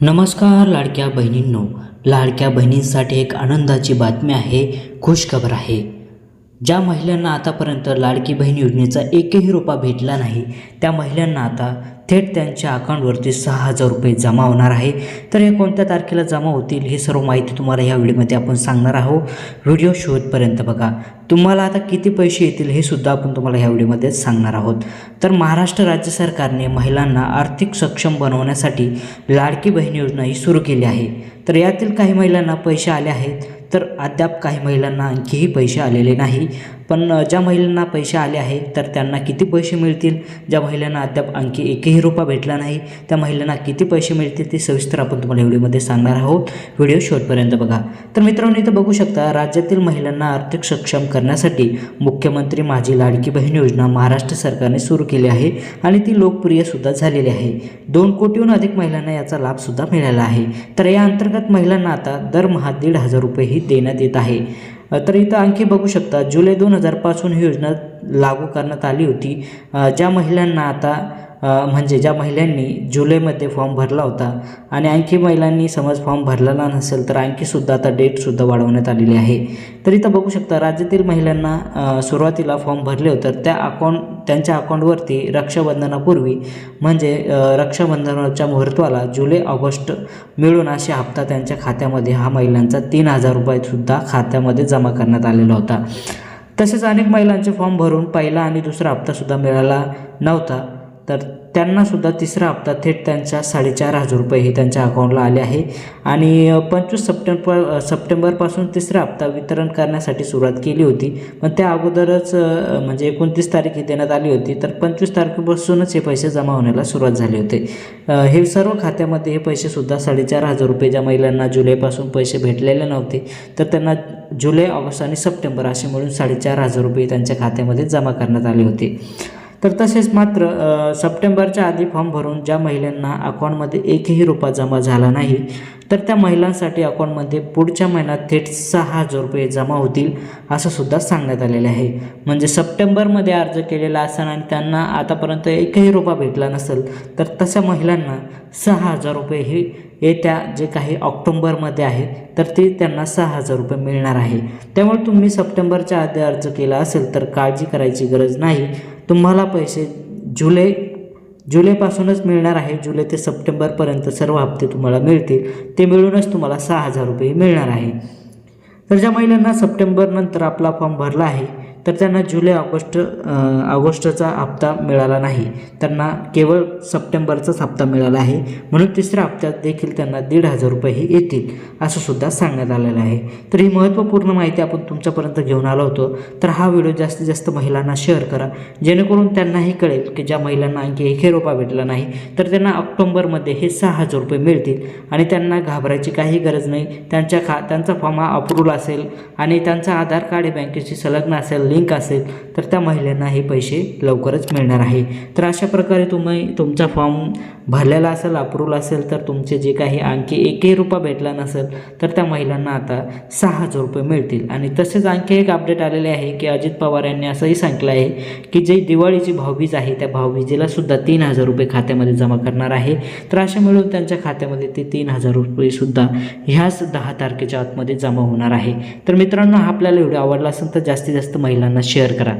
नमस्कार लाडक्या बहिणींनो. लाडक्या बहिणींसाठी एक आनंदाची बातमी आहे खुशखबर आहे. ज्या महिलांना आतापर्यंत लाडकी बहीण योजनेचा एकही रुपा भेटला नाही त्या महिलांना आता थेट त्यांच्या अकाउंटवरती सहा हजार रुपये जमा होणार आहे. तर हे कोणत्या तारखेला जमा होतील ही सर्व माहिती तुम्हाला ह्या व्हिडिओमध्ये आपण सांगणार आहोत. व्हिडिओ शोधपर्यंत बघा. तुम्हाला आता किती पैसे येतील हे सुद्धा आपण तुम्हाला ह्या व्हिडिओमध्ये सांगणार आहोत. तर महाराष्ट्र राज्य सरकारने महिलांना आर्थिक सक्षम बनवण्यासाठी लाडकी बहीण योजना ही सुरू केली आहे. तर यातील काही महिलांना पैसे आले आहेत. तर अद्याप काही महिलांना आणखीही पैसे आलेले नाही. पण ज्या महिलांना पैसे आले आहेत तर त्यांना किती पैसे मिळतील? ज्या महिलांना अद्याप आणखी एकही रुपया भेटला नाही त्या महिलांना किती पैसे मिळतील ते सविस्तर आपण तुम्हाला व्हिडिओमध्ये सांगणार आहोत. व्हिडिओ शेवटपर्यंत बघा. तर मित्रांनो इथं बघू शकता राज्यातील महिलांना आर्थिक सक्षम करण्यासाठी मुख्यमंत्री माझी लाडकी बहीण योजना महाराष्ट्र सरकारने सुरू केली आहे आणि ती लोकप्रियसुद्धा झालेली आहे. दोन कोटीहून अधिक महिलांना याचा लाभसुद्धा मिळाला आहे. तर या अंतर्गत महिलांना आता दरमहा दीड हजार ही देण्यात येत आहे. तर इथं आणखी बघू शकता जुलै दोन हजारपासून ही योजना लागू करण्यात आली होती. ज्या महिलांना आता म्हणजे ज्या महिलांनी जुलैमध्ये फॉर्म भरला होता आणि आणखी महिलांनी समज फॉर्म भरलेला नसेल तर आणखीसुद्धा आता डेटसुद्धा वाढवण्यात आलेली आहे. तर इथं बघू शकता राज्यातील महिलांना सुरुवातीला फॉर्म भरले होते त्या अकाउंट त्यांच्या अकाउंटवरती रक्षाबंधनापूर्वी म्हणजे रक्षाबंधनाच्या मुहूर्ताला जुलै ऑगस्ट मिळून असे हप्ता त्यांच्या खात्यामध्ये हा महिलांचा तीन हजार रुपयेसुद्धा खात्यामध्ये जमा करण्यात आलेला होता. तसेच अनेक महिलांचे फॉर्म भरून पहिला आणि दुसरा हप्तासुद्धा मिळाला नव्हता. तर त्यांनासुद्धा तिसरा हप्ता थेट त्यांच्या साडेचार हजार रुपये हे त्यांच्या अकाउंटला आले आहे. आणि पंचवीस सप्टेंबर सप्टेंबरपासून तिसरा हप्ता वितरण करण्यासाठी सुरुवात केली होती. पण त्या अगोदरच म्हणजे एकोणतीस तारीख ही देण्यात आली होती. तर पंचवीस तारखेपासूनच हे पैसे जमा होण्याला सुरुवात झाली होते. हे सर्व खात्यामध्ये हे पैसेसुद्धा साडेचार हजार रुपये ज्या महिलांना जुलैपासून पैसे भेटलेले नव्हते तर त्यांना जुलै ऑगस्ट आणि सप्टेंबर असे मिळून साडेचार हजार रुपये त्यांच्या खात्यामध्ये जमा करण्यात आले होते. तर तसेच मात्र सप्टेंबरच्या आधी फॉर्म भरून ज्या महिलांना अकाउंटमध्ये एकही रुपया जमा झाला नाही तर त्या महिलांसाठी अकाउंटमध्ये पुढच्या महिन्यात थेट सहा हजार रुपये जमा होतील असं सुद्धा सांगण्यात आलेलं आहे. म्हणजे सप्टेंबरमध्ये अर्ज केलेला असेल आणि त्यांना आतापर्यंत एकही रुपया भेटला नसेल तर तशा महिलांना सहा हजार रुपये हे येत्या जे काही ऑक्टोंबरमध्ये आहे तर ते त्यांना सहा हजार रुपये मिळणार आहे. त्यामुळे तुम्ही सप्टेंबरच्या आधी अर्ज केला असेल तर काळजी करायची गरज नाही. तुम्हाला पैसे जुलै जुलैपासूनच मिळणार आहे. जुलै ते सप्टेंबरपर्यंत सर्व हप्ते तुम्हाला मिळतील. ते मिळूनच तुम्हाला सहा हजार रुपये मिळणार आहे. तर ज्या महिलांना सप्टेंबरनंतर आपला फॉर्म भरला आहे तर त्यांना जुलै ऑगस्ट ऑगस्टचा हप्ता मिळाला नाही. त्यांना केवळ सप्टेंबरचाच हप्ता मिळाला आहे. म्हणून तिसऱ्या हप्त्यात देखील त्यांना दीड हजार रुपयेही येतील असं सुद्धा सांगण्यात आलेलं आहे. तर ही महत्त्वपूर्ण माहिती आपण तुमच्यापर्यंत घेऊन आलो होतो. तर हा व्हिडिओ जास्तीत जास्त महिलांना शेअर करा. जेणेकरून त्यांनाही कळेल की ज्या महिलांना आणखी एकही रोपा भेटला नाही तर त्यांना ऑक्टोंबरमध्ये हे सहा हजार रुपये मिळतील. आणि त्यांना घाबरायची काही गरज नाही. त्यांच्या खा त्यांचा फॉर्म हा अप्रूव्हल असेल आणि त्यांचा आधार कार्ड हे बँकेशी संलग्न असेल लिंक असेल तर त्या महिलांना हे पैसे लवकरच मिळणार आहे. तर अशा प्रकारे तुम्ही तुमचा फॉर्म भरलेला असेल अप्रूव्हल असेल तर तुमचे जे काही आणखी एकही रुपया भेटला नसेल तर त्या महिलांना आता सहा हजार रुपये मिळतील. आणि तसेच आणखी एक अपडेट आलेले आहे की अजित पवार यांनी असंही सांगितलं आहे की जे दिवाळीची भावबीज आहे त्या भावबीजेला सुद्धा तीन हजार रुपये खात्यामध्ये जमा करणार आहे. तर अशा मिळून त्यांच्या खात्यामध्ये ते तीन हजार रुपयेसुद्धा ह्याच दहा तारखेच्या आतमध्ये जमा होणार आहे. तर मित्रांनो आपल्याला व्हिडिओ आवडला असेल तर जास्तीत जास्त महिला महिलांना शेअर करा